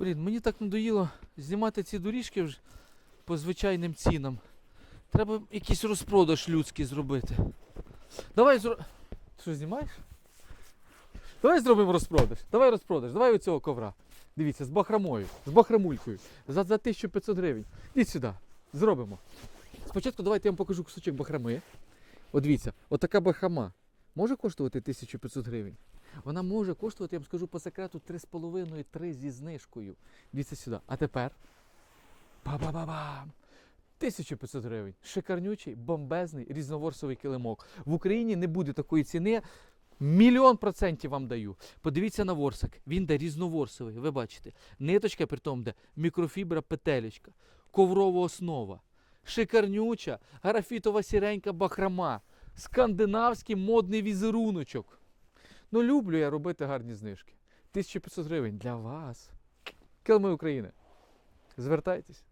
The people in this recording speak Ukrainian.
Блін, мені так надоїло знімати ці доріжки вже по звичайним цінам. Треба якийсь розпродаж людський зробити. Давай зро... Що знімаєш? Давай зробимо розпродаж. Давай розпродаж. Давай оцього ковра. Дивіться, з бахромою, з бахромулькою. За, за 1500 гривень. Ідіть сюди. Зробимо. Спочатку давайте я вам покажу кусочок бахроми. От дивіться, отака бахрома може коштувати 1500 гривень. Вона може коштувати, я вам скажу по секрету, 3,5-3 зі знижкою. Дивіться сюди. А тепер. Ба-ба-ба-бам! 1500 гривень. Шикарнючий, бомбезний, різноворсовий килимок. В Україні не буде такої ціни. Мільйон процентів вам даю. Подивіться на ворсак. Він де різноворсовий. Ви бачите. Ниточка при тому де мікрофібра петелечка, коврова основа, шикарнюча, графітова сіренька бахрома, скандинавський модний візеруночок. Ну, люблю я робити гарні знижки. 1500 гривень для вас. Килими України. Звертайтесь.